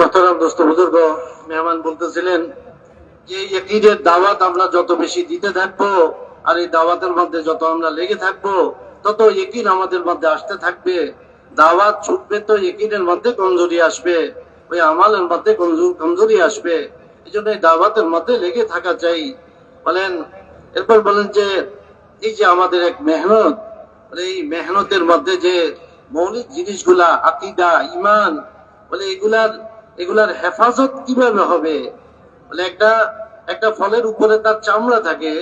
মোহতারাম দোস্ত, বুজুর্গ, মেহমান বলতেছিলেন যে এই ঈদের দাওয়াত আমরা যত বেশি দিতে থাকব আর এই দাওয়াতের মধ্যে যত আমরা লেগে থাকব, তত একিন আমাদের মধ্যে আসতে থাকবে। দাওয়াত ছুটবে তো একিনের মধ্যে কমজোরি আসবে, ওই আমালের মধ্যে কমজো- কমজোরি আসবে। এই জন্য দাওয়াতের মধ্যে লেগে থাকা চাই। বলেন, এরপর বলেন যে, এই যে আমাদের এক মেহনত এই মেহনতের মধ্যে যে মৌলিক জিনিসগুলা, আকিদা ইমান বলে এগুলার এগুলার হেফাজত কীভাবে হবে? বলে একটা একটা ফলের উপরে তার চামড়া থাকে,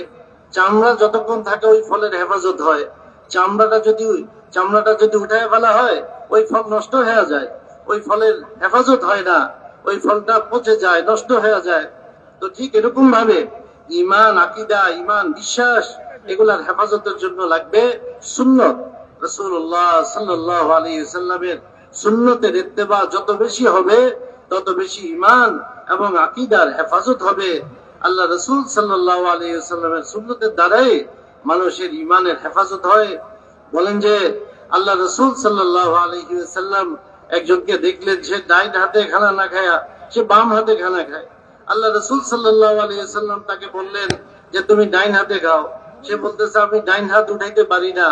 চামড়া যতক্ষণ থাকে ওই ফলের হেফাজত হয়। চামড়াটা যদি চামড়াটা যদি উঠায় ফেলা হয়, ওই ফল নষ্ট হয়ে যায়। ওই ফলের হেফাজত হয় না, ওই ফলটা পচে যায়, নষ্ট হয়ে যায়। তো ঠিক এরকম ভাবে ইমান, আকিদা, ইমান, বিশ্বাস এগুলার হেফাজতের জন্য লাগবে সুন্নত। রসুল্লাহ সাল্লাহ আলী সাল্লামের সুন্নতের ইত্তেবা যত বেশি হবে তত বেশি ইমান এবং আকিদার হেফাজত হবে আল্লাহ রসুল সাল্লাহ আলী সাল্লামের সুন্নতের দ্বারাই মানুষের ইমানের হেফাজত হয়। বলেন যে, আল্লাহ রসুল সাল্লাহ আলী সাল্লাম একজনকে দেখলেন, সে ডাইন হাতে খানা না খায়া, সে বাম হাতে খানা খায়। আল্লাহ রসুল সাল্লাহ আলী সাল্লাম তাকে বললেন যে, তুমি ডাইন হাতে খাও। সে বলতেছে, আমি ডাইন হাত উঠাইতে পারি না।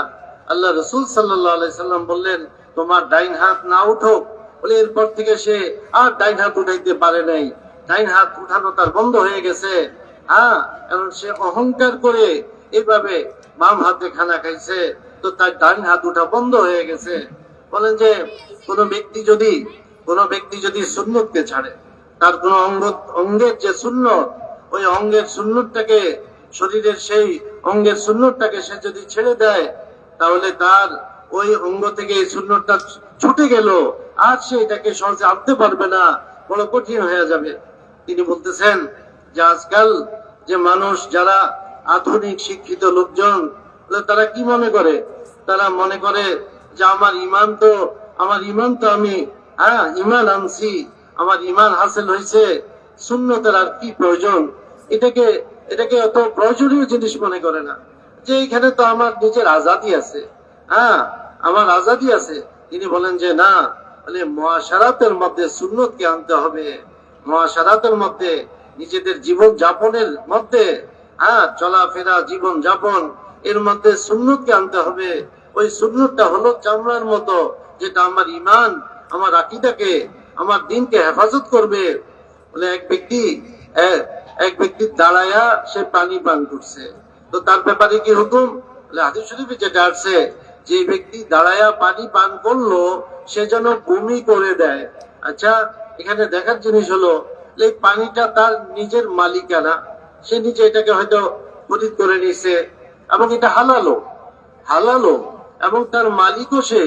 আল্লাহ রসুল সাল্লাহ আলাই সাল্লাম বললেন, তোমার ডাইন হাত না উঠো বলে এরপর থেকে সে আর ডাইন হাত উঠাইতে পারে নাই। ডাইন হাত উঠানো তার বন্ধ হয়ে গেছে। হ্যাঁ কারণ সে অহংকার করে এইভাবে বাম হাতে খানা খাইছে, তো তার ডাইন হাত উঠা বন্ধ হয়ে গেছে। বলেন যে, কোন ব্যক্তি যদি, কোন ব্যক্তি যদি সুন্নতকে ছাড়ে, তার কোন অঙ্গ, অঙ্গের যে সুন্নত, ওই অঙ্গের সুন্নতটাকে, শরীরের সেই অঙ্গের সুন্নতটাকে সে যদি ছেড়ে দেয়, তাহলে তার ওই অঙ্গ থেকে এই সুন্নতটা ছুটে গেল। আর সে এটাকে সহজে আনতে পারবে না। বড় কঠিন হয়ে যাবে। তিনি বলতেছেন, যে আজকাল যে মানুষ, যারা আধুনিক শিক্ষিত লোকজন তারা কি মনে করে? তারা মনে করে যে আমার ইমান তো, আমার ইমান তো আমি হ্যাঁ ইমান আনছি, আমার ইমান হাসিল হয়েছে শূন্যতার আর কি প্রয়োজন? এটাকে এটাকে অত প্রয়োজনীয় জিনিস মনে করে না। যে এখানে তো আমার নিজের আজাদি আছে। হ্যাঁ আমার আজাদি আছে। তিনি বলেন যে, না বলে মহাসারাতের মধ্যে সুন্নতকে আনতে হবে। মহাসারাতের মধ্যে নিজেদের জীবন যাপনের মধ্যে হ্যাঁ চলাফেরা, জীবন যাপন, এর মধ্যে সুন্নতকে আনতে হবে। ওই সুন্নতটা হলো চামড়ার মতো, যেটা আমার ইমান, আমার আকিদাকে, আমার দিনকে হেফাজত করবে। বলে এক ব্যক্তি এক ব্যক্তি দাঁড়ায়া সে পানি পান করছে। তো তার ব্যাপারে কি হুকুম? হাদিস শরীফে যেটা আছে যে ব্যক্তি দাঁড়ায়া পানি পান করল, সে যেন বমি করে দেয়। আচ্ছা এখানে দেখার জিনিস হলো, এই পানিটা তার নিজের মালিকানা। সে নিজে এটাকে হয়তো খরিদ করে নিছে এবং এটা হালালো হালালো এবং তার মালিকও সে।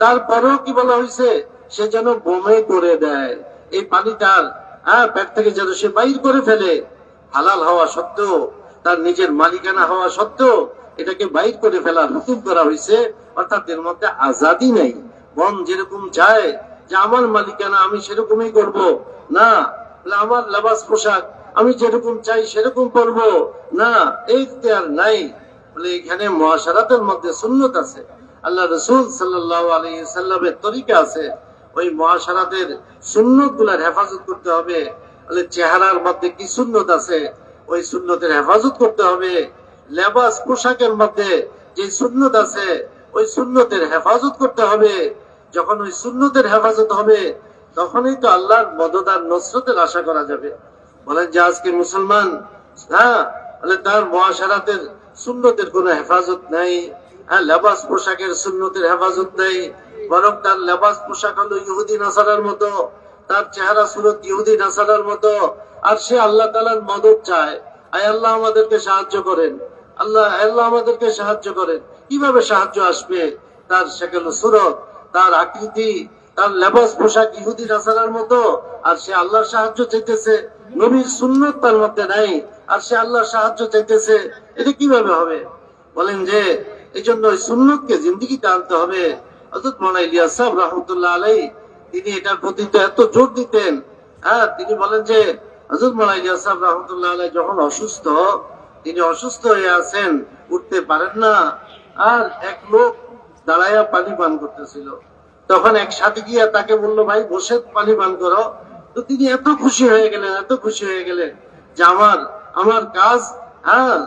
তারপরেও কি বলা হয়েছে? সে যেন বোমে করে দেয়। এই পানিটার হ্যাঁ পেট থেকে যেন সে বাইর করে ফেলে। হালাল হওয়া সত্ত্বেও, তার নিজের মালিকানা হওয়া সত্ত্বেও এটাকে বাইর করে ফেলার হুকুম করা হয়েছে, অর্থাৎ এর মধ্যে আজাদি নেই। মন যেরকম চায় যে আমার মালিকানা আমি সেরকমই করব। না আমার লেবাস পোশাক আমি যেরকম চাই সেরকম করব। না, এই আর নাই। বলে এখানে মহাসারাতের মধ্যে সুন্নত আছে। আল্লাহ রসুল সাল্লামের তরিকা আছে। ওই মহাসারাতের সুন্নতগুলার হেফাজত করতে হবে। চেহারার মধ্যে কি সুন্নত আছে? ওই সুন্নতের হেফাজত করতে হবে। লেবাস পোশাকের মধ্যে যে সুন্নত আছে, ওই সুন্নতের হেফাজত করতে হবে। যখন ওই সুন্নতের হেফাজত হবে, তখনই তো আল্লাহর মদদার নসরতের আশা করা যাবে। বলেন যে আজকে মুসলমান হ্যাঁ বলে তার মহাসারাতের সুন্নতের কোনো হেফাজত নাই হ্যাঁ লেবাস পোশাকের সুন্নতের হেফাজত নেই, বরং তার লেবাস পোশাক হলো ইহুদি নাসারার মতো, তার চেহারা সুরত ইহুদি নাসারার মতো, আর সে আল্লাহ তালার মদত চায়। আয় আল্লাহ আমাদেরকে সাহায্য করেন। আল্লাহ আল্লাহ আমাদেরকে সাহায্য করেন। কীভাবে সাহায্য আসবে? তার সেগুলো সুরত, তার আকৃতি, তার লেবাস পোশাক ইহুদি নাসারার মতো। আর সে আল্লাহর সাহায্য চাইতেছে। নবীর সুন্নত তার মধ্যে নাই। আর সে আল্লাহর সাহায্য চাইতেছে। এটা কীভাবে হবে? বলেন যে এই জন্য ওই সুন্নতকে জিন্দিগিতে আনতে হবে। হজরত মৌলা ইলিয়াস রহমতুল্লাহ আলাই তিনি এটার প্রতি তো এত জোর দিতেন। হ্যাঁ তিনি বলেন যে হজরত মৌলা ইলিয়াস রহমতুল্লাহ আলাই যখন অসুস্থ তিনি অসুস্থ হয়ে আছেন, উঠতে পারেন না। আর এক লোক দাঁড়াইয়া পানি পান করতেছিল। তখন এক সাথী গিয়া তাকে বলল, ভাই, বসে পানি পান করো। তো তিনি এত খুশি হয়ে গেলেন, এত খুশি হয়ে গেলেন যে আমার আমার কাজ হ্যাঁ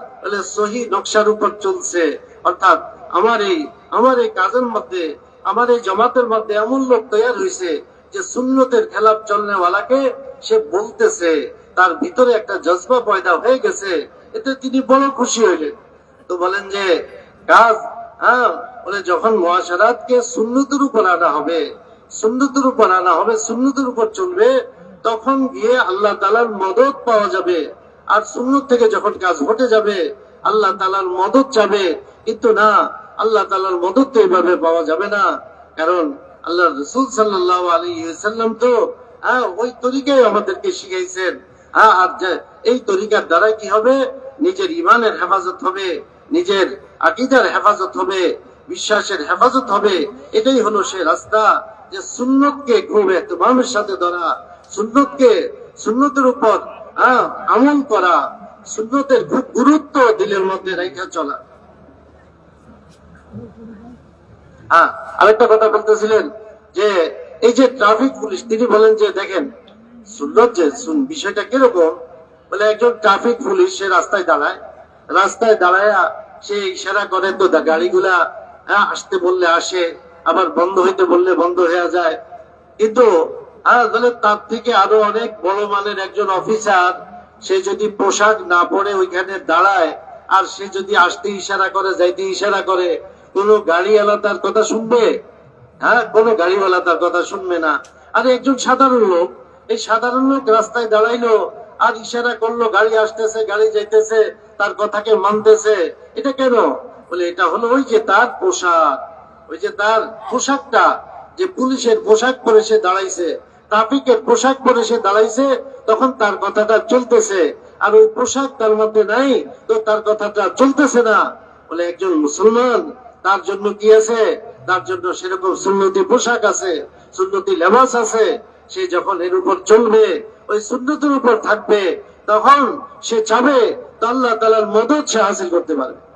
সহি নকশার উপর চলছে। অর্থাৎ আমার এই আমার এই কাজের মধ্যে, আমার এই জমাতের মধ্যে এমন লোক তৈরি হয়েছে যে সুন্নতের খেলাপ চলনেওয়ালাকে সে বলতেছে। তার ভিতরে একটা জজবা পয়দা হয়ে গেছে। এতে তিনি বড় খুশি হইলেন। তো বলেন যে, কাজ হ্যাঁ বলে যখন মহাসারাতকে সুন্নতের উপর আনা হবে, সুন্নতের উপর আনা হবে, সুন্নতের উপর চলবে, তখন গিয়ে আল্লাহ তালার মদত পাওয়া যাবে। আর সুন্নত থেকে যখন কাজ ঘটে যাবে, আল্লাহ তালার মদত চাবে। কিন্তু না, আল্লাহ তালার মদত তো এইভাবে পাওয়া যাবে না। কারণ আল্লাহ রসুল সাল্লাহ আলী সাল্লাম তো হ্যাঁ ওই তরিকায় আমাদেরকে শিখাইছেন। আর যে এই তরিকার দ্বারা কি হবে? নিজের ইমানের হেফাজত হবে, নিজের আকিদার হেফাজত হবে, বিশ্বাসের হেফাজত হবে। এটাই হলো সে রাস্তা যে সুন্নতকে খুব এহতমামের সাথে ধরা, সুন্নতকে, সুন্নতের উপর হ্যাঁ আমল করা, সুন্নতের খুব গুরুত্ব দিলের মধ্যে রেখে চলা। হ্যাঁ আরেকটা কথা বলতেছিলেন যে, এই যে ট্রাফিক পুলিশ, তিনি বলেন যে, দেখেন সুন্দর যে বিষয়টা কীরকম? বলে একজন ট্রাফিক পুলিশ সে রাস্তায় দাঁড়ায়। রাস্তায় দাঁড়ায় সে ইশারা করে, তো গাড়িগুলা হ্যাঁ আসতে বললে আসে, আবার বন্ধ হইতে বললে বন্ধ হয়ে যায়। কিন্তু তার থেকে আরও অনেক বড় মানের একজন অফিসার, সে যদি পোশাক না পরে ওইখানে দাঁড়ায়, আর সে যদি আসতে ইশারা করে, যাইতে ইশারা করে, কোন গাড়িওয়ালা তার কথা শুনবে? হ্যাঁ কোন গাড়িওয়ালা তার কথা শুনবে না। আর একজন সাধারণ লোক এই সাধারণ লোক রাস্তায় দাঁড়াইলো, আর ইশারা করল, গাড়ি আসতেছে, গাড়ি যাইতেছে, তার কথাকে মানতেছে। এটা কেন? বলে, এটা হলো ওই যে তার পোশাক, ওই যে তার পোশাকটা, যে পুলিশের পোশাক পরে সে দাঁড়াইছে। ট্রাফিকের পোশাক পরে সে দাঁড়াইছে, তখন তার কথাটা চলতেছে। আর ওই পোশাক তার মধ্যে নাই, তো তার কথাটা চলতেছে না। বলে, একজন মুসলমান, তার জন্য কি আছে? তার জন্য সেরকম সুন্নতি পোশাক আছে, সুন্নতি লেবাস আছে সে যখন এর উপর চলবে, ওই সুন্নতের উপর থাকবে, তখন সে চাবে আল্লাহ তালার মদত সে হাসিল করতে পারবে।